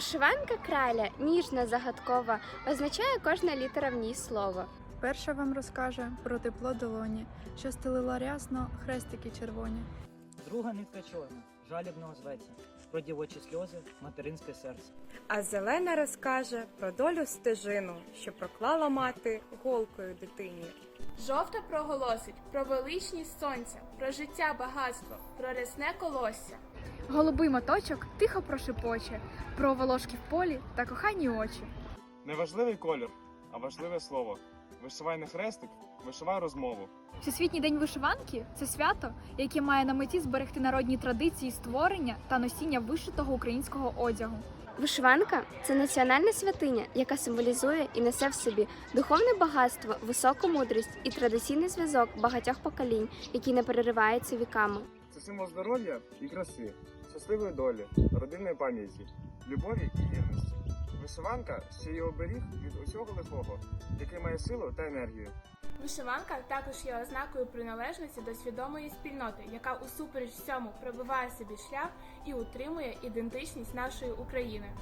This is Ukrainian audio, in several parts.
Вишиванка краля ніжна, загадкова, означає кожна літера в ній слово. Перша вам розкаже про тепло долоні, що стелила рясно хрестики червоні. Друга нитка чорна, жалібно зветься, про дівочі сльози, материнське серце. А зелена розкаже про долю стежину, що проклала мати голкою дитині. Жовта проголосить про величність сонця, про життя багатство, про рясне колосся. Голубий моточок тихо прошепоче про волошки в полі та кохані очі. Не важливий колір, а важливе слово. Вишивай не хрестик, вишивай розмову. Всесвітній день вишиванки це свято, яке має на меті зберегти народні традиції створення та носіння вишитого українського одягу. Вишиванка це національна святиня, яка символізує і несе в собі духовне багатство, високу мудрість і традиційний зв'язок багатьох поколінь, який не переривається віками. Це символ здоров'я і краси, щасливої долі, родинної пам'яті, любові і вірності. Вишиванка ще й оберіг від усього лихого, який має силу та енергію. Вишиванка також є ознакою приналежності до свідомої спільноти, яка усупереч всьому пробиває собі шлях і утримує ідентичність нашої України.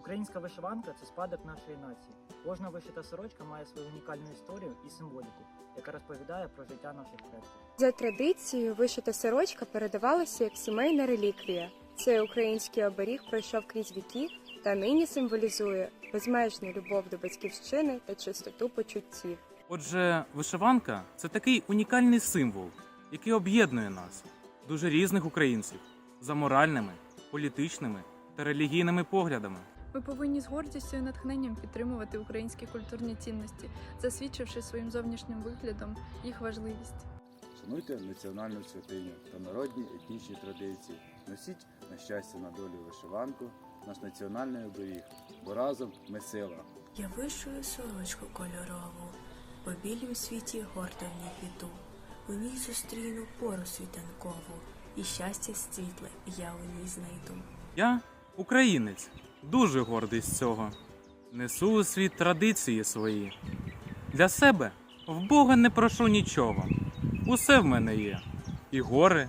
Українська вишиванка це спадок нашої нації. Кожна вишита сорочка має свою унікальну історію і символіку, яка розповідає про життя наших предків. За традицією, вишита сорочка передавалася як сімейна реліквія. Цей український оберіг пройшов крізь віки та нині символізує безмежну любов до батьківщини та чистоту почуттів. Отже, вишиванка це такий унікальний символ, який об'єднує нас, дуже різних українців, за моральними, політичними та релігійними поглядами. Ми повинні з гордістю і натхненням підтримувати українські культурні цінності, засвідчивши своїм зовнішнім виглядом їх важливість. Шануйте національну святиню та народні етнічні традиції. Носіть на щастя на долю вишиванку, наш національний оберіг, бо разом ми сила. Я вишую сорочку кольорову, по білім світі гордо в ній піду. У ній зустріну пору світанкову, і щастя світле я у ній знайду. Я українець, дуже гордий з цього. Несу у світ традиції свої. Для себе в Бога не прошу нічого. Усе в мене є: і гори,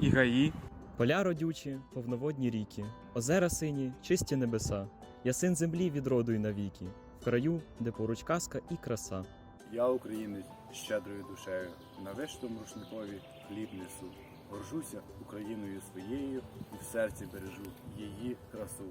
і гаї. Поля родючі, повноводні ріки, озера сині, чисті небеса. Я син землі від роду й навіки, в краю, де поруч казка і краса. Я українець щедрою душею, на виштому рушникові хліб несу. Горжуся Україною своєю і в серці бережу її красу.